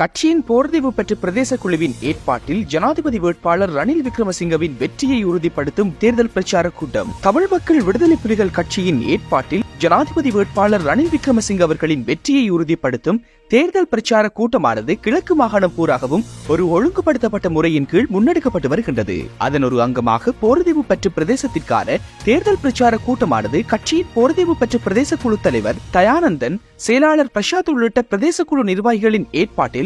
கட்சியின் போர்தீவு பெற்ற பிரதேச குழுவின் ஏற்பாட்டில் ஜனாதிபதி வேட்பாளர் ரணில் விக்ரமசிங்கவின் வெற்றியை உறுதிப்படுத்தும் தேர்தல் பிரச்சார கூட்டம். தமிழ் மக்கள் விடுதலை புலிகள் கட்சியின் ஏற்பாட்டில் ஜனாதிபதி வேட்பாளர் ரணில் விக்ரமசிங்க அவர்களின் வெற்றியை உறுதிப்படுத்தும் தேர்தல் பிரச்சார கூட்டமானது கிழக்கு மாகாணம் பூராகவும் ஒரு ஒழுங்குபடுத்தப்பட்ட முறையின் கீழ் முன்னெடுக்கப்பட்டு வருகின்றது. அதன் ஒரு அங்கமாக போர்தீவு பெற்ற பிரதேசத்திற்கான தேர்தல் பிரச்சார கூட்டமானது கட்சியின் போர்தீவு பெற்ற பிரதேச குழு தலைவர் தயானந்தன் செயலாளர் பிரசாத் உள்ளிட்ட பிரதேச குழு நிர்வாகிகளின் ஏற்பாட்டில்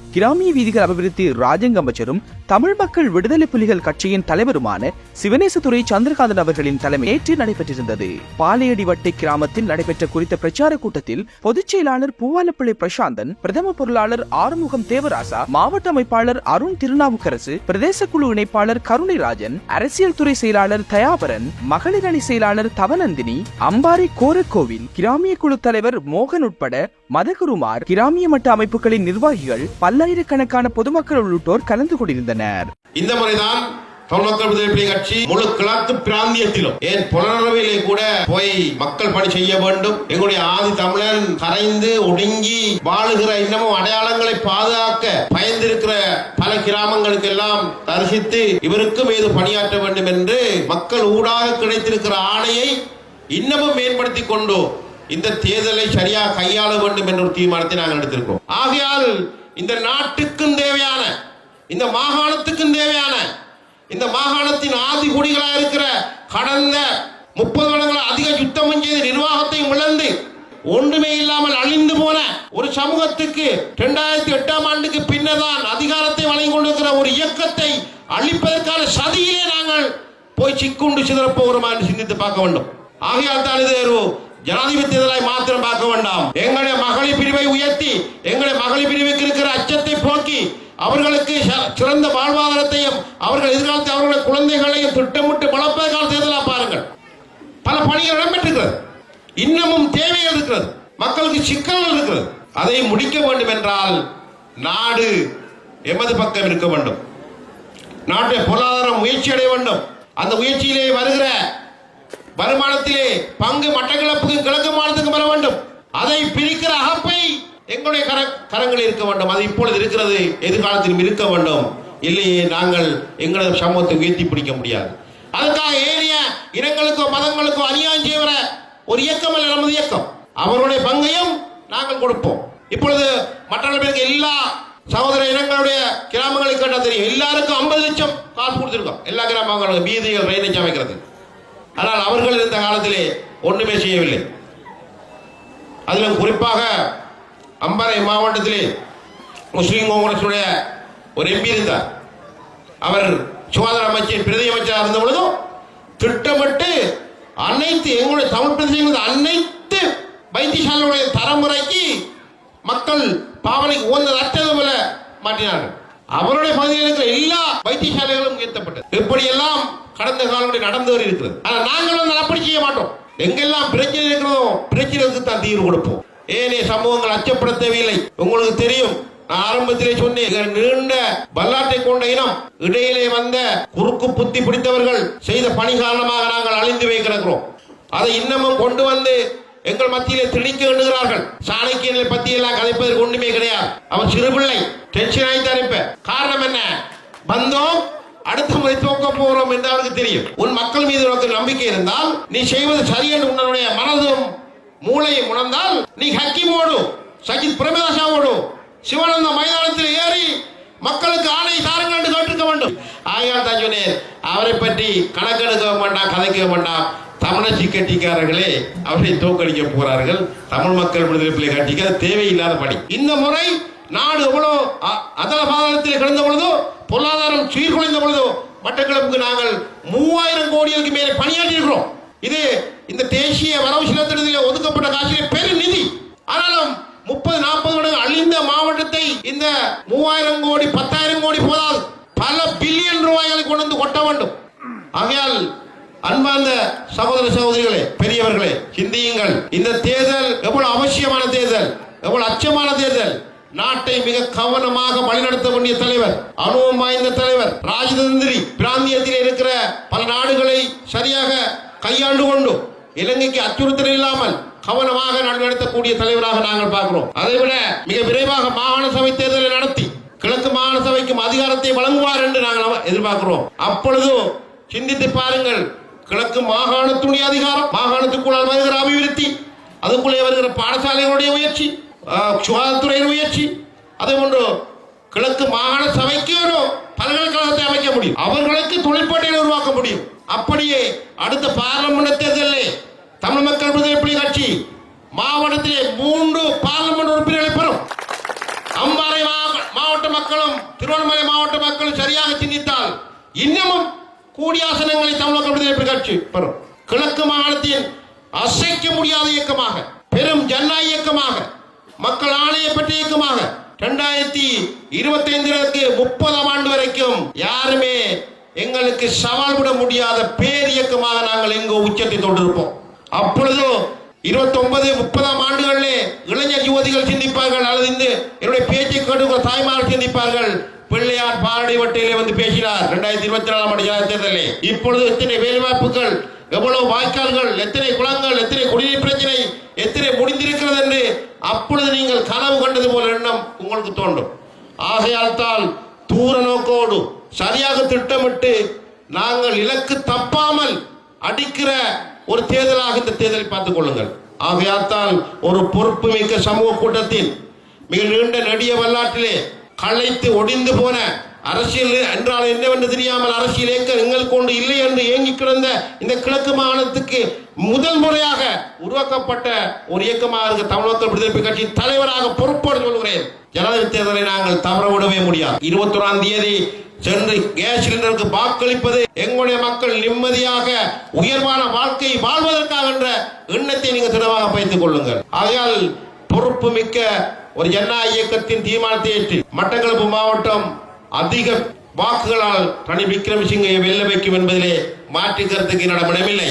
கிராமிய வீதிகள் அபிவிருத்தி ராஜங்க அமைச்சரும் தமிழ் மக்கள் விடுதலை புலிகள் கட்சியின் தலைவருமான சிவனேசதுரை சந்திரகாந்தன் அவர்களின் தலைமையேற்று நடைபெற்றிருந்தது. பாலையடிவட்டை கிராமத்தில் நடைபெற்ற குறித்த பிரச்சார கூட்டத்தில் பொதுச் செயலாளர் பூவாலப்பிள்ளை பிரசாந்தன் பிரதம பொருளாளர் ஆறுமுகம் தேவராசா மாவட்ட அமைப்பாளர் அருண் திருநாவுக்கரசு பிரதேச குழு இணைப்பாளர் கருணைராஜன் அரசியல் துறை செயலாளர் தயாபரன் மகளிர் அணி செயலாளர் தவநந்தினி அம்பாரி கோரக்கோவில் கிராமிய குழு தலைவர் மோகன் உட்பட மதகுருமார் கிராமிய மட்ட அமைப்புகளின் நிர்வாகிகள் பல்லாயிரக்கணக்கான பொதுமக்கள் உள்ளிட்டோர் கலந்து கொண்டிருந்தனர். இந்த முறைதான் தமிழ் மக்கள் விடுதலை கட்சி முழு கிழக்கு பிராந்தியத்திலும் ஏன் புலனளவிலே கூட போய் மக்கள் பணி செய்ய வேண்டும்? எங்களுடைய ஆதி தமிழன் கரைந்து ஒடுங்கி வாழுகிற இன்னமும் அடையாளங்களை பாதுகாக்க பயந்திருக்கிற பல கிராமங்களுக்கு எல்லாம் தரிசித்து இவருக்கும் ஏது பணியாற்ற வேண்டும் என்று மக்கள் ஊடாக கிடைத்திருக்கிற ஆணையை இன்னமும் மேம்படுத்தி கொண்டு இந்த தேர்தலை சரியாக கையாள வேண்டும் என்ற ஒரு தீர்மானத்தை நாங்கள் எடுத்திருக்கோம் ஆகையால் இந்த நாட்டுக்கும் தேவையான இந்த மாகாணத்துக்கும் தேவையான இந்த மாகாணத்தின் ஆதி குடிகளாக இருக்கிற கடந்த முப்பது வருடங்கள் அதிக யுத்தம் செய்த நிர்வாகத்தையும் இழந்து ஒன்றுமே இல்லாமல் அழிந்து போன ஒரு சமூகத்துக்கு இரண்டாயிரத்தி எட்டாம் ஆண்டுக்கு பின்னர்தான் அதிகாரத்தை வழங்கி கொண்டிருக்கிற ஒரு இயக்கத்தை அழிப்பதற்கான சதியிலே நாங்கள் போய் சிக்குண்டு சிதறப்போகிறோமா என்று சிந்தித்து பார்க்க வேண்டும். ஆகையால் தான் இது ஒரு ஜனாதிபதி தேர்தலை மாத்திரம் பார்க்க வேண்டாம். எங்களுடைய மகளிர் பிரிவை உயர்த்தி எங்களுடைய மகளிர் பிரிவுக்கு இருக்கிற அச்சத்தை போக்கி அவர்களுக்கு ச- சிறந்த வாழ்வாதாரத்தையும் அவர்கள் எதிர்காலத்தை அவர்களுடைய குழந்தைகளையும் திட்டமிட்டு வளர்ப்பதற்கான தேர்தலாக பாருங்கள். பல பணிகள் இடம்பெற்றிருக்கிறது. இன்னமும் தேவைகள் இருக்கிறது. மக்களுக்கு சிக்கல்கள் இருக்கிறது. அதை முடிக்க வேண்டும் என்றால் நாடு எமது பக்கம் இருக்க வேண்டும். நாட்டை பொருளாதாரம் முயற்சி அடைய வேண்டும். அந்த முயற்சியிலே வருகிற வருமானத்திலே பங்கு மட்டக்களப்புக்கும் கிழக்கு மாநிலத்துக்கும் வர வேண்டும். அதை பிரிக்கிற அகப்பை எங்களுடைய கர கரங்களில் இருக்க வேண்டும். அது இப்பொழுது இருக்கிறது எதிர்காலத்திலும் இருக்க வேண்டும். இல்லையே நாங்கள் எங்களது சமூகத்தை உயர்த்தி பிடிக்க முடியாது. அதுக்காக ஏனைய இனங்களுக்கோ மதங்களுக்கோ அநியாயம் செய்வர ஒரு இயக்கம் அல்ல நமது இயக்கம். அவருடைய பங்கையும் நாங்கள் கொடுப்போம். இப்பொழுது மற்றவர்களுக்கு எல்லா சகோதர இனங்களுடைய கிராமங்களுக்கு கேட்டால் தெரியும். எல்லாருக்கும் ஐம்பது லட்சம் காசு கொடுத்துருக்கோம். எல்லா கிராமங்களுக்கும். வீதிகள் ரயிலை அமைக்கிறது. ஆனால் அவர்கள் இருந்த காலத்திலே ஒன்றுமே செய்யவில்லை. அதிலும் குறிப்பாக அம்பாறை மாவட்டத்திலே முஸ்லீம் காங்கிரசுடைய ஒரு எம்பி இருந்தார். அவர் சுகாதார அமைச்சர் பிரதி அமைச்சராக இருந்த பொழுதும் திட்டமிட்டு அனைத்து எங்களுடைய தமிழ் பிரதேசங்கள் அனைத்து வைத்தியசாலையுடைய தரமுறைக்கு மக்கள் பாவனைக்கு உகந்த அச்சது போல மாற்றினார்கள். அவருடைய பகுதியில் இருக்கிற எல்லா வைத்தியசாலைகளும் உயர்த்தப்பட்டது. இப்படியெல்லாம் கடந்த காலங்களில் நடந்து வரை இருக்கிறது. ஆனால் நாங்கள் வந்து அப்படி செய்ய மாட்டோம். எங்கெல்லாம் பிரச்சனை இருக்கிறதோ பிரச்சனைக்கு தான் தீர்வு கொடுப்போம். ஏனைய சமூகங்கள் அச்சப்பட தேவையில்லை. உங்களுக்கு தெரியும் நான் ஆரம்பத்திலே சொன்னேன் நீண்ட வரலாற்றை கொண்ட இனம் இடையிலே வந்த குறுக்கு புத்தி பிடித்தவர்கள் செய்த பணி காரணமாக நாங்கள் அழிந்து வைக்கிறோம் அதை இன்னமும் கொண்டு வந்து எங்கள் மத்தியிலே திணிக்க எண்ணுகிறார்கள். சாணக்கியனை பத்தி எல்லாம் கதைப்பதற்கு ஒன்றுமே கிடையாது. அவன் சிறுபிள்ளை டென்ஷன் ஆகி தரிப்ப காரணம் என்ன? வந்தோம் அடுத்த முறை தோக்க போகிறோம் என்று அவருக்கு தெரியும். உன் மக்கள் மீது உனக்கு நம்பிக்கை இருந்தால் நீ செய்வது சரி என்று உன்னுடைய மனதும் மூளையை உணர்ந்தால் நீ ஹக்கீமோடு சஜித் பிரமேதாசாவோடு சிவானந்த மைதானத்தில் ஏறி மக்களுக்கு ஆணை தாருங்கள் என்று கேட்டிருக்க வேண்டும். ஆகையால் தான் சொன்னேன் அவரை பற்றி கணக்கெடுக்க வேண்டாம் கதைக்க வேண்டாம். தமிழச்சி கட்டிக்காரர்களே அவரை தோக்கடிக்க போகிறார்கள் தமிழ் மக்கள் விடுதலை பிள்ளை கட்டிக்க தேவையில்லாத பணி. இந்த முறை நாடு எவ்வளோ அ- அதல பாதாளத்தில் கிடந்த பொழுதோ பொருளாதாரம் சீர்குலைந்த பொழுதோ மட்டக்களப்புக்கு நாங்கள் மூவாயிரம் கோடிகளுக்கு மேலே பணியாற்றி இருக்கிறோம் இது இந்த தேசிய வரவு செலவு ஒதுக்கப்பட்ட காசிலே பெரும் நிதி. ஆனாலும் முப்பது நாற்பது மடங்கு அழிந்த மாவட்டத்தை இந்த மூவாயிரம் கோடி பத்தாயிரம் கோடி போதாது. பல பில்லியன் ரூபாய்களை கொண்டு வந்து கொட்ட வேண்டும். ஆகையால் அன்பார்ந்த சகோதர சகோதரிகளே பெரியவர்களே சிந்தியுங்கள். இந்த தேர்தல் எவ்வளவு அவசியமான தேர்தல் எவ்வளவு அச்சமான தேர்தல் நாட்டை மிக கவனமாக வழிநடத்த வேண்டிய தலைவர் அனுபவம் வாய்ந்த தலைவர் ராஜதந்திரி பிராந்தியத்தில் இருக்கிற பல நாடுகளை சரியாக கையாண்டு கொண்டு இலங்கைக்கு அச்சுறுத்தல் இல்லாமல் கவனமாக நடத்தக்கூடிய தலைவராக நாங்கள் பார்க்கிறோம். அதைவிட மிக விரைவாக மாகாண சபை தேர்தலை நடத்தி கிழக்கு மாகாண சபைக்கும் அதிகாரத்தை வழங்குவார் என்று நாங்கள் எதிர்பார்க்கிறோம். அப்பொழுதும் சிந்தித்து பாருங்கள் கிழக்கு மாகாணத்துடைய அதிகாரம் மாகாணத்துக்குள்ளால் வருகிற அபிவிருத்தி அதுக்குள்ளே வருகிற பாடசாலைகளுடைய முயற்சி சுகாதாரத்துறையின் முயற்சி அதே போன்று கிழக்கு மாகாண சபைக்கு ஒரு பல்கலைக்கழகத்தை அமைக்க முடியும் அவர்களுக்கு தொழிற்பேட்டையை உருவாக்க முடியும் அப்படியே அடுத்த பாராளுமன்ற தேர்தலில் தமிழ் மக்கள் விடுதலை கட்சி மாவட்டத்திலே மூன்று பாராளுமன்ற உறுப்பினர்களை பெறும் அம்பாறை மா- மாவட்ட மக்களும் திருவண்ணாமலை மாவட்ட மக்களும் சரியாக சிந்தித்தால் இன்னமும் கூடியாசனங்களை தமிழ் தமிழக விடுதலை கட்சி பெறும் கிழக்கு மாகாணத்தின் அசைக்க முடியாத இயக்கமாக பெரும் ஜன்னா இயக்கமாக மக்கள் ஆணைய பெற்ற இயக்கமாக இரண்டாயிரத்தி இருபத்தைந்திலிருந்து முப்பதாம் ஆண்டு வரைக்கும் யாருமே எங்களுக்கு சவால் விட முடியாத பேர் இயக்கமாக நாங்கள் எங்க உச்சத்தை தொண்டிருப்போம். அப்பொழுது இருபத்தி ஒன்பது முப்பதாம் ஆண்டுகளிலே இளைஞர் யுவதிகள் சிந்திப்பார்கள் அல்லது இந்த என்னுடைய பேச்சை கேட்டுக்கிற தாய்மார்கள் சிந்திப்பார்கள். பிள்ளையார் பாரடி வட்டையிலே வந்து பேசினார். இரண்டாயிரத்தி இருபத்தி நாலாம் ஆண்டு ஜனாதிபதி தேர்தலில். இப்பொழுது எத்தனை வேலைவாய்ப்புகள் எவ்வளவு வாய்க்கால்கள் எத்தனை குளங்கள் எத்தனை குடிநீர் பிரச்சனை எத்தனை முடிந்திருக்கிறது என்று அப்பொழுது நீங்கள் கனவு கண்டது போல எண்ணம் உங்களுக்கு தோன்றும். ஆகையால் தான் தூர நோக்கோடு சரியாக திட்டமிட்டு நாங்கள் இலக்கு தப்பாமல் அடிக்கிற ஒரு தேர்தலாக இந்த தேர்தலை பார்த்துக் கொள்ளுங்கள். ஆகையால் தான் ஒரு பொறுப்பு மிக்க சமூக கூட்டத்தின் மிக நீண்ட நெடிய வரலாற்றிலே களைத்து ஒடிந்து போன அரசியல் என்றால் என்னவென்று தெரியாமல் அரசியல் இயக்கம் எங்களுக்கு கொண்டு இல்லை என்று ஏங்கி கிடந்த இந்த கிழக்கு மாகாணத்துக்கு முதல் முறையாக உருவாக்கப்பட்ட ஒரு இயக்கமாக இருக்க தமிழ் மக்கள் விடுதலை கட்சி தலைவராக பொறுப்போடு சொல்கிறேன் ஜனாதிபதி தேர்தலை நாங்கள் தவற விடவே முடியாது. இருபத்தி ஒராம் தேதி சென்று கேஸ் சிலிண்டருக்கு வாக்களிப்பது எங்களுடைய மக்கள் நிம்மதியாக உயர்வான வாழ்க்கையை வாழ்வதற்காக என்ற எண்ணத்தை நீங்கள் திடமாக பயந்து கொள்ளுங்கள். ஆகையால் பொறுப்பு மிக்க ஒரு ஜனநாயக இயக்கத்தின் தீர்மானத்தை ஏற்று மட்டக்களப்பு மாவட்டம் அதிக வாக்குகளால் ரணில் விக்ரமசிங்கை வெல்ல வைக்கும் என்பதிலே மாற்று கருத்துக்கு என்னிடம் இடமில்லை.